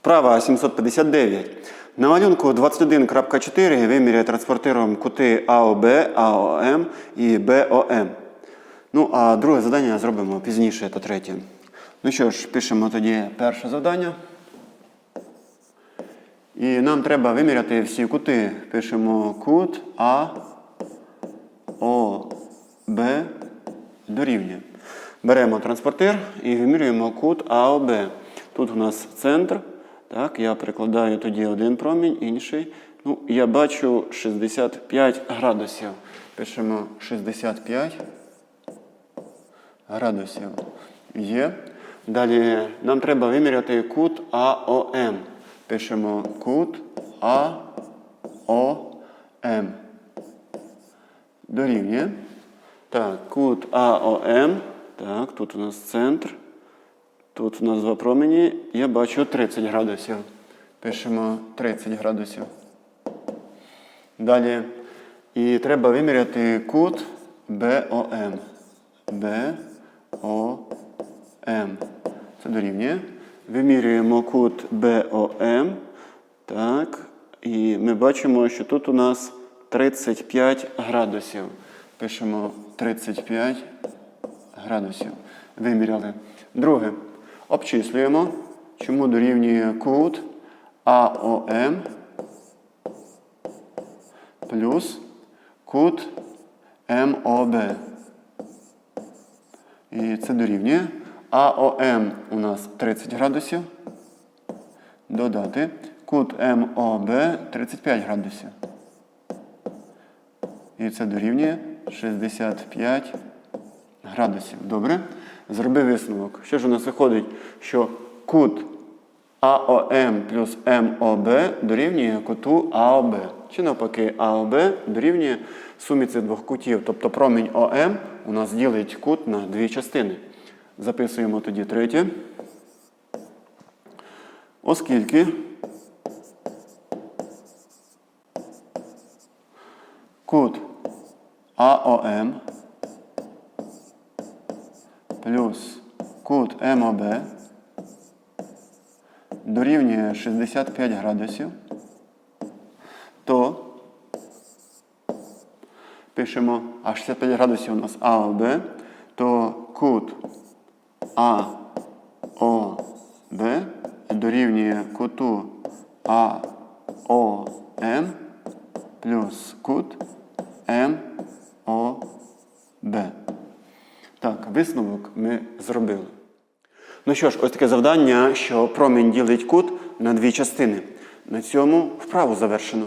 Вправа 759. На малюнку 21.4 виміряє транспортиром кути АОБ, АОМ і БОМ. Ну, а друге завдання зробимо пізніше та третє. Ну що ж, пишемо тоді перше завдання. І нам треба виміряти всі кути. Пишемо кут А, О, Б дорівнює. Беремо транспортир і вимірюємо кут АОБ. Тут у нас центр. Так, я прикладаю тоді один промінь, інший. Ну, я бачу 65 градусів. Пишемо 65 градусів. Є. Далі нам треба виміряти кут АОМ. Пишемо кут АОМ. Дорівнює. Так, кут АОМ. Так, тут у нас центр. Тут у нас два промені. Я бачу 30 градусів. Пишемо 30 градусів. Далі. І треба виміряти кут БОМ. БОМ. Це дорівнює. Вимірюємо кут БОМ. Так. І ми бачимо, що тут у нас 35 градусів. Пишемо 35 градусів. Виміряли. Друге. Обчислюємо. Чому дорівнює кут АОМ плюс кут МОБ. І це дорівнює. АОМ у нас 30 градусів. Додати. Кут МОБ 35 градусів. І це дорівнює 65 градусів. Добре? Зроби висновок. Що ж у нас виходить, що кут АОМ плюс МОБ дорівнює куту АОБ. Чи навпаки, АОБ дорівнює сумі цих двох кутів. Тобто промінь ОМ у нас ділить кут на дві частини. Записуємо тоді третє. Оскільки кут АОМ плюс кут МОБ дорівнює 65 градусів, то пишемо, а 65 градусів у нас АОБ, то кут АОБ дорівнює куту АОМ плюс кут МОБ. Так, висновок ми зробили. Ну що ж, ось таке завдання, що промінь ділить кут на дві частини. На цьому вправу завершено.